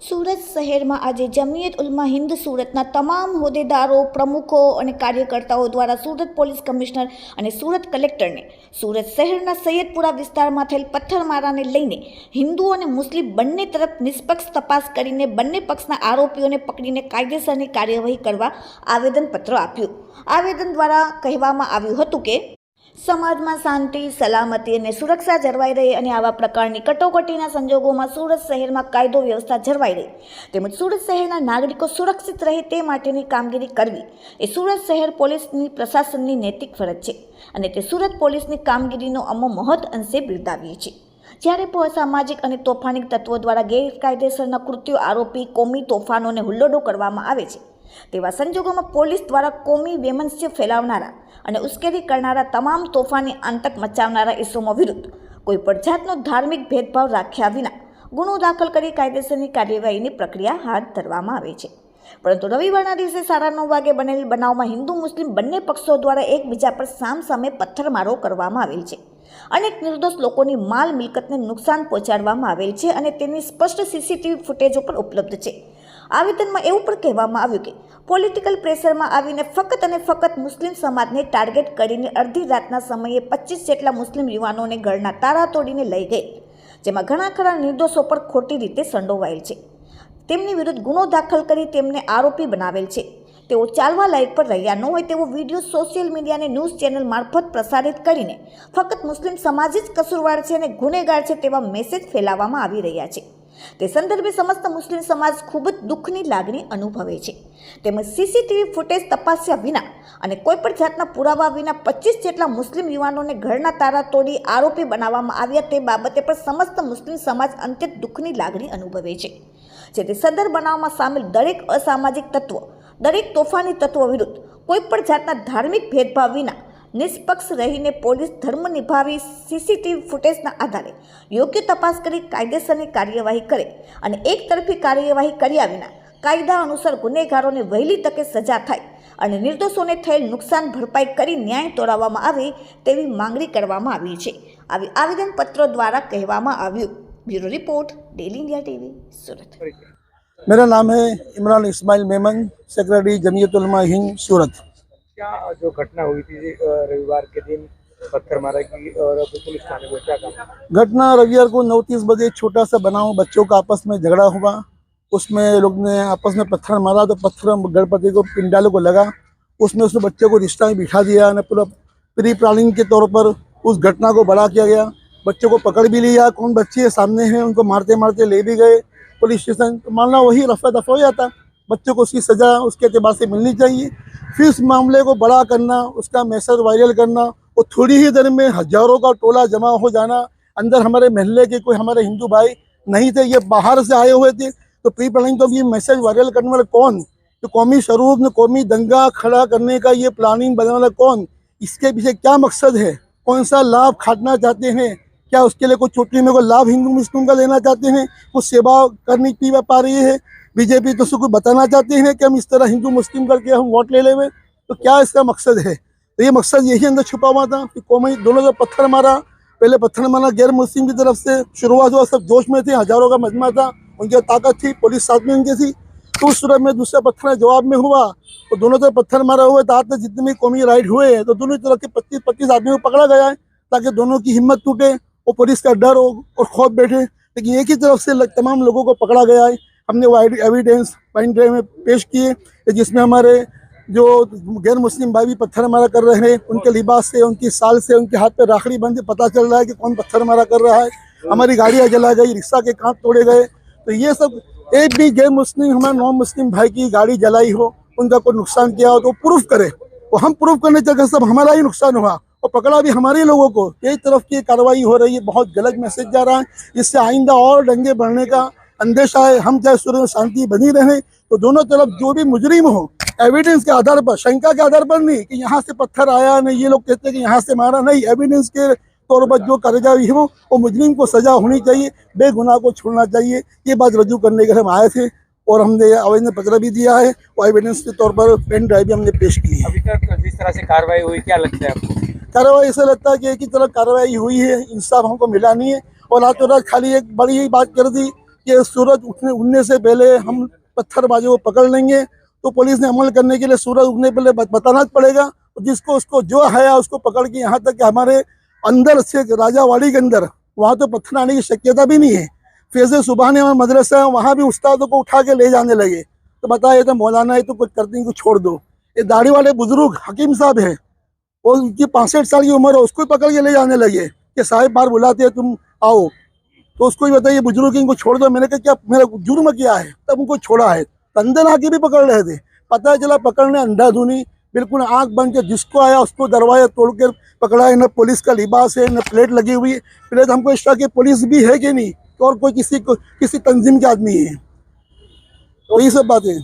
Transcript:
સુરત શહેરમાં આજે જમિયત ઉલમા હિન્દ સુરતના તમામ હોદ્દેદારો, પ્રમુખો અને કાર્યકર્તાઓ દ્વારા સુરત પોલીસ કમિશનર અને સુરત કલેક્ટરને સુરત શહેરના સૈયદપુરા વિસ્તારમાં થયેલ પથ્થરમારાને લઈને હિન્દુ અને મુસ્લિમ બંને તરફ નિષ્પક્ષ તપાસ કરીને બંને પક્ષના આરોપીઓને પકડીને કાયદેસરની કાર્યવાહી કરવા આવેદનપત્ર આપ્યું. આવેદન દ્વારા કહેવામાં આવ્યું હતું કે સમાજમાં શાંતિ, સલામતી અને સુરક્ષા જળવાઈ રહે અને આવા પ્રકારની કટોકટીના સંજોગોમાં સુરત શહેરમાં કાયદો વ્યવસ્થા જળવાઈ રહે. તેમજ સુરત શહેરના નાગરિકો સુરક્ષિત રહે તે માટેની કામગીરી કરવી એ સુરત શહેર પોલીસની પ્રશાસનની નૈતિક ફરજ છે અને તે સુરત પોલીસની કામગીરીનો અમો મહદ અંશે બિરદાવીએ છીએ. જ્યારે પણ સામાજિક અને તોફાની તત્વો દ્વારા ગેરકાયદેસરના કૃત્યો આરોપી, કોમી તોફાનોને હુલ્લોડો કરવામાં આવે છે તેવા સંજોગોમાં પોલીસ દ્વારા કોમી વેમનસ્ય ફેલાવનારા અને ઉશ્કેરી કરનારા તમામ તોફાની આતંક મચાવનારા ઇસમો વિરુદ્ધ કોઈપણ જાતનો ધાર્મિક ભેદભાવ રાખ્યા વિના ગુનો દાખલ કરી કાયદેસરની કાર્યવાહીની પ્રક્રિયા હાથ ધરવામાં આવે છે. પરંતુ રવિવારના દિવસે સાડા નવ વાગે બનેલી બનાવમાં હિન્દુ, મુસ્લિમ બંને પક્ષો દ્વારા એકબીજા પર સામસામે પથ્થરમારો કરવામાં આવેલ છે. અનેક નિર્દોષ લોકોની માલ મિલકતને નુકસાન પહોંચાડવામાં આવેલ છે અને તેની સ્પષ્ટ સીસીટીવી ફૂટેજો પણ ઉપલબ્ધ છે. આવેદનમાં એવું પણ કહેવામાં આવ્યું કે પોલિટિકલ પ્રેશરમાં આવીને ફક્ત અને ફક્ત મુસ્લિમ સમાજને ટાર્ગેટ કરીને અડધી રાતના સમયે પચીસ જેટલા મુસ્લિમ યુવાનોને ઘરના તારા તોડીને લઈ ગઈ. જેમાં ઘણા ખરા નિર્દોષો પર ખોટી રીતે સંડોવાયેલ છે. તેમની વિરુદ્ધ ગુનો દાખલ કરી તેમને આરોપી બનાવેલ છે. તેઓ ચાલવા લાયક પર રહ્યા ન હોય તેવો વીડિયો સોશિયલ મીડિયાને ન્યૂઝ ચેનલ મારફત પ્રસારિત કરીને ફક્ત મુસ્લિમ સમાજ જ કસૂરવાર છે અને ગુનેગાર છે તેવા મેસેજ ફેલાવવામાં આવી રહ્યા છે. તે સંદર્ભે સમસ્ત મુસ્લિમ સમાજ ખૂબ જ દુઃખની લાગણી અનુભવે છે. તેમજ સીસીટીવી ફૂટેજ તપાસ્યા વિના અને કોઈપણ જાતના પુરાવા વિના પચીસ જેટલા મુસ્લિમ યુવાનોને ઘરના તારા તોડી આરોપી બનાવવામાં આવ્યા તે બાબતે પણ સમસ્ત મુસ્લિમ સમાજ અંત્યત દુઃખની લાગણી અનુભવે છે. જેથી સદર બનાવમાં સામેલ દરેક અસામાજિક તત્વો, દરેક તોફાની તત્વો વિરુદ્ધ કોઈપણ જાતના ધાર્મિક ભેદભાવ વિના નિષ્પક્ષ રહીને પોલીસ ધર્મ નિભાવી સીસીટીવી ફૂટેજના આધારે યોગ્ય તપાસ કરી કાયદેસરની કાર્યવાહી કરે અને એક તરફી કાર્યવાહી કર્યા વિના કાયદા અનુસાર ગુનેગારોને વહેલી તકે સજા થાય અને નિર્દોષોને થયેલ નુકસાન ભરપાઈ કરી ન્યાય તોડાવવામાં આવે તેવી માંગણી કરવામાં આવી છે આવી આવેદનપત્રો દ્વારા કહેવામાં આવ્યું bureau report daily India TV Surat मेरा नाम है इमरान इस्माइल मेमन सेक्रेटरी जमीयत उलमा हिंद सूरत क्या जो घटना हुई थी रविवार के दिन पत्थर मारा की और पुलिस थाने में क्या काम घटना रविवार को नौ तीस बजे छोटा सा बनाव बच्चों का आपस में झगड़ा हुआ। उसमें लोग ने आपस में पत्थर मारा तो पत्थर गणपति को पिंडालों को लगा। उसमें उसने बच्चे को रिश्ता में बिठा दिया और पूरा प्री प्लानिंग के तौर पर उस घटना को बड़ा किया गया। बच्चों को पकड़ भी लिया, कौन बच्चे सामने हैं, उनको मारते मारते ले भी गए पुलिस स्टेशन। तो मानना वही रफा दफ़ा हो जाता। बच्चों को उसकी सज़ा उसके अतबार से मिलनी चाहिए। फिर उस मामले को बड़ा करना, उसका मैसेज वायरल करना और थोड़ी ही देर में हज़ारों का टोला जमा हो जाना। अंदर हमारे महल्ले के कोई हमारे हिंदू भाई नहीं थे, ये बाहर से आए हुए थे। तो प्री प्लानिंग तो ये मैसेज वायरल करने वाला कौन? तो कौमी स्वरूप में कौमी दंगा खड़ा करने का ये प्लानिंग बनाने वाला कौन? इसके पीछे क्या मकसद है? कौन सा लाभ खाटना चाहते हैं? क्या उसके लिए कोई चोटी में कोई लाभ हिंदू मुस्लिम का लेना चाहते हैं? कुछ सेवा करने की पा रही है। बीजेपी तो उसको बताना चाहते हैं कि हम इस तरह हिंदू मुस्लिम करके हम वोट ले लेवे तो क्या इसका मकसद है? तो ये मकसद यही अंदर छुपा हुआ था कि कौमी दोनों तरफ़ पत्थर मारा, पहले पत्थर मारा गैर मुस्लिम की तरफ़ से शुरुआत हुआ सब जोश में थे, हज़ारों का मजमा था, उनकी ताकत थी, पुलिस साथ में उनकी थी तो उस सूरत में दूसरा पत्थर जवाब में हुआ तो दोनों तरफ़ पत्थर मारा हुआ था में जितने भी कौमी राइड हुए हैं तो दोनों तरफ़ के पच्चीस पच्चीस आदमियों को पकड़ा गया है, ताकि दोनों की हिम्मत टूटे, और पुलिस का डर हो और खौफ बैठे, लेकिन एक ही तरफ़ से तमाम लोगों को पकड़ा गया है हमने वो एविडेंस पाइन ड्राइव में पेश किए, जिसमें हमारे जो गैर मुस्लिम भाई भी पत्थर मारा कर रहे हैं, उनके लिबास से, उनकी साल से, उनके हाथ पे राखड़ी बंद पता चल रहा है कि कौन पत्थर मारा कर रहा है। हमारी गाड़ियाँ जला गई, रिक्शा के कांच तोड़े गए। तो ये सब, एक भी गैर मुस्लिम, हमारे नॉन मुस्लिम भाई की गाड़ी जलाई हो, उनका कोई नुकसान किया हो तो प्रूफ करे। तो हम प्रूफ करने चलकर सब हमारा ही नुकसान हुआ। और पकड़ा भी हमारे लोगों को कई तरफ़ की कार्रवाई हो रही है, बहुत गलत मैसेज जा रहा है। इससे आइंदा और दंगे बढ़ने का अंदेशा है हम चाहे सूर्य में शांति बनी रहे तो दोनों तरफ़ जो भी मुजरिम हो एविडेंस के आधार पर शंका के आधार पर नहीं कि यहाँ से पत्थर आया नहीं ये लोग कहते हैं कि यहाँ से मारा नहीं एविडेंस के तौर पर जो कार्यवाही हो वो मुजरिम को सजा होनी चाहिए बेगुनाह को छोड़ना चाहिए ये बात रजू करने के लिए हम आए थे और हमने आवेदन पत्र भी दिया है और एविडेंस के तौर पर पेन ड्राइव भी हमने पेश की है। अभी तक जिस तरह से कार्रवाई हुई क्या लगता है आपको? कार्रवाई ऐसा लगता है कि एक ही तरफ़ कार्रवाई हुई है इंसाफ हमको मिला नहीं है और रातों रात खाली एक बड़ी ही बात कर दी कि सूरज उठने उठने से पहले हम पत्थरबाजी को पकड़ लेंगे तो पुलिस ने अमल करने के लिए सूरज उठने पहले बताना पड़ेगा जिसको उसको जो है उसको पकड़ के यहाँ तक हमारे अंदर से राजावाड़ी के अंदर वहाँ तो पत्थर आने की शक्यता भी नहीं है। फैज सुबह ने हमारे मदरसा है वहाँ भी उस्तादों को उठा के ले जाने लगे। तो बताए तो मौलाना है तो कुछ करते हैं, कुछ छोड़ दो। ये दाढ़ी वाले बुज़ुर्ग हकीम साहब है और उनकी पासठ साल की उम्र है उसको पकड़ के ले जाने लगे कि साहिब बार बुलाते हैं तुम आओ। तो उसको ही बताइए, बुज़ुर्ग इनको छोड़ दो। मैंने कहा, क्या मेरा जुर्म किया है? तब उनको छोड़ा है। अंदर आके भी पकड़ रहे थे। पता चला पकड़ने अंधाधुनी, बिल्कुल आँख बन के जिसको आया उसको दरवाज़ा तोड़ के पकड़ा है। न पुलिस का लिबास है, न प्लेट लगी हुई है। प्लेट हमको इस कि पुलिस भी है कि नहीं? तो और कोई किसी को, किसी तंजीम के आदमी है। तो ये सब बातें